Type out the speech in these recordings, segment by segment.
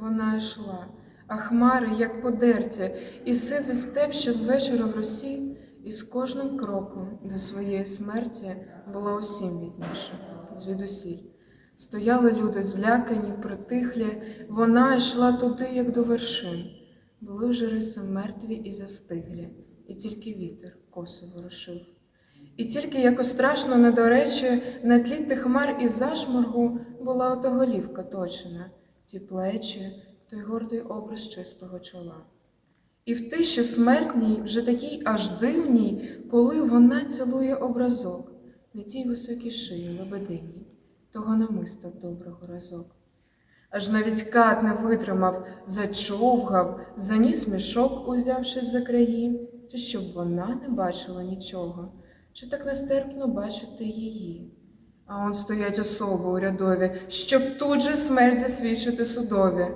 Вона йшла, а хмари, як подерті, і сизий степ, що з вечора в росі, і з кожним кроком до своєї смерті було усім відніше, звідусіль. Стояли люди злякані, притихлі, вона йшла туди, як до вершин. Були вже риси мертві і застиглі, і тільки вітер косо ворушив. І тільки якось страшно недоречі, на тлі тих хмар і зашморгу була ото голівка точена, ті плечі, той гордий образ чистого чола. І в тиші смертній, вже такій аж дивній, коли вона цілує образок на тій високій шиї лебединій, того намиста доброго разок. Аж навіть кат не витримав, зачовгав, заніс мішок, узявшись за краї, чи щоб вона не бачила нічого, чи так нестерпно бачити її. А он стоять особи урядові, щоб тут же смерть засвідчити судові.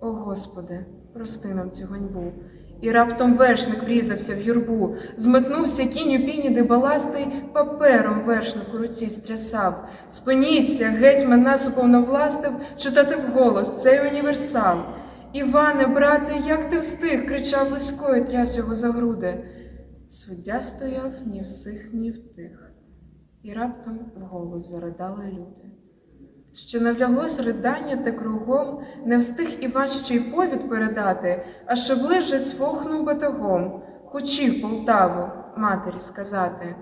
О Господи, прости нам цю ганьбу. І раптом вершник врізався в юрбу, зметнувся кінь у піні, де баластий папером вершник у руці стрясав. Спиніться, гетьман нас уповновластив читати вголос цей універсал. Іване, брате, як ти встиг? кричав близько і тряс його за груди. Суддя стояв ні всіх, ні в тих, і раптом вголос заридали люди. Що не вляглось ридання та кругом, не встиг Іван ще й повід передати, а ще ближче цвохнув батогом, хотів Полтаву матері сказати.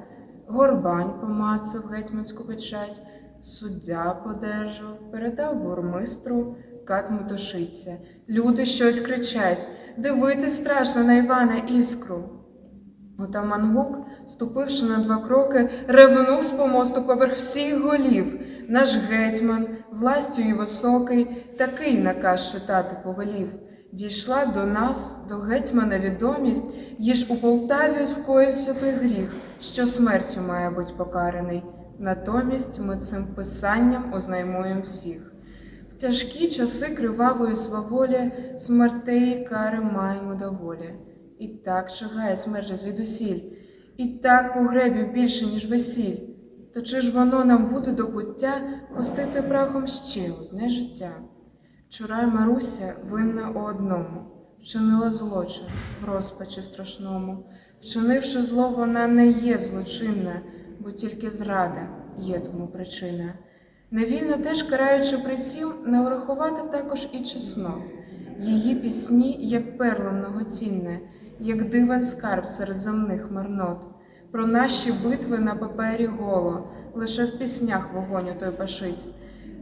Горбань помацав гетьманську печать, суддя подержав, передав бурмистру, кат мотошиться. Люди щось кричать, дивитись страшно на Івана іскру. Отаман Гук, ступивши на два кроки, ревнув з помосту поверх всіх голів. Наш гетьман, властю й високий, такий наказ читати повелів. Дійшла до нас, до гетьмана відомість, їж у Полтаві скоївся той гріх, що смертю має бути покараний. Натомість ми цим писанням ознаймуємо всіх. В тяжкі часи кривавої сваволі смертей кари маємо доволі. І так чигає смерть звідусіль, і так погребів більше, ніж весіль. То чи ж воно нам буде до пуття пустити прахом ще одне життя? Чурай Маруся винна у одному, вчинила злочин в розпачі страшному. Вчинивши зло, вона не є злочинна, бо тільки зрада є тому причина. Невільно теж караючи прицім, не урахувати також і чеснот. Її пісні, як перло многоцінне, як дивен скарб серед земних марнот. Про наші битви на папері голо, лише в піснях вогонь той пашить.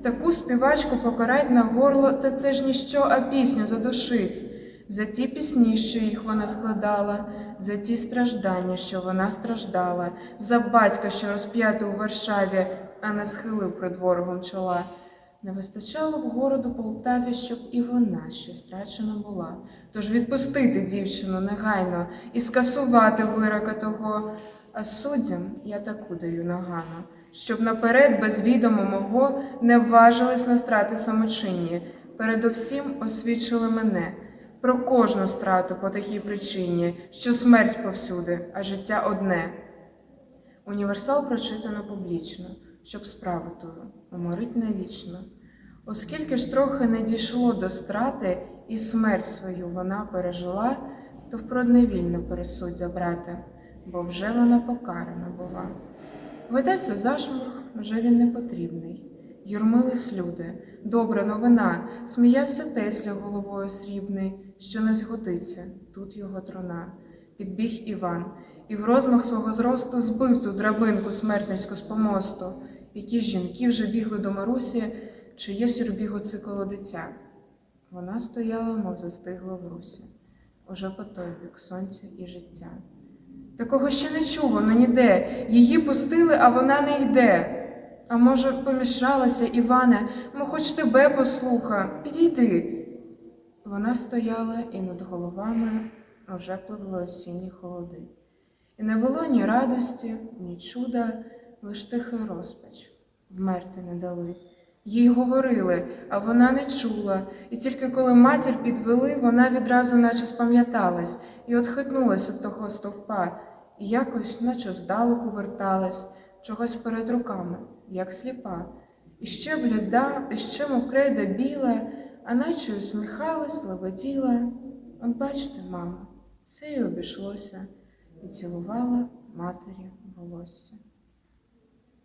Таку співачку покарать на горло, та це ж ніщо, а пісню задушить. За ті пісні, що їх вона складала, за ті страждання, що вона страждала, за батька, що розп'ятий у Варшаві, а не схилив пред ворогом чола. Не вистачало б городу Полтаві, щоб і вона ще страчена була. Тож відпустити дівчину негайно і скасувати вирока того. А суддям я таку даю нагану, щоб наперед без відома мого не важились на страти самочинні, передовсім освічили мене про кожну страту по такій причині, що смерть повсюди, а життя одне. Універсал прочитано публічно, щоб справу тою уморить навічно. Оскільки ж трохи не дійшло до страти, і смерть свою вона пережила, то впрод невільно пересуддя брати, бо вже вона покарана була. Видався зашморг, вже він не потрібний. Юрмились люди, добра новина, сміявся Тесля головою срібний, що не згодиться, тут його трона. Підбіг Іван, і в розмах свого зросту збив ту драбинку смертницьку з помосту. Якісь жінки вже бігли до Марусі, чи є сюрбігу коло дитя. Вона стояла, мов застигла в русі, уже по той бік сонця і життя. Такого ще не чувано ніде. Її пустили, а вона не йде. А може, помішалася, Іване, мо хоч тебе послуха, підійди. Вона стояла, і над головами уже пливли осінні холоди. І не було ні радості, ні чуда, лиш тихий розпач. Вмерти не дали. Їй говорили, а вона не чула, і тільки коли матір підвели, вона відразу наче спам'яталась і отхитнулась від того стовпа, і якось, наче здалеку верталась, чогось перед руками, як сліпа. І ще бліда, і ще мов крейда біла, а наче усміхалась, лебеділа. От бачите, мамо, все й обійшлося, і цілувала матері волосся.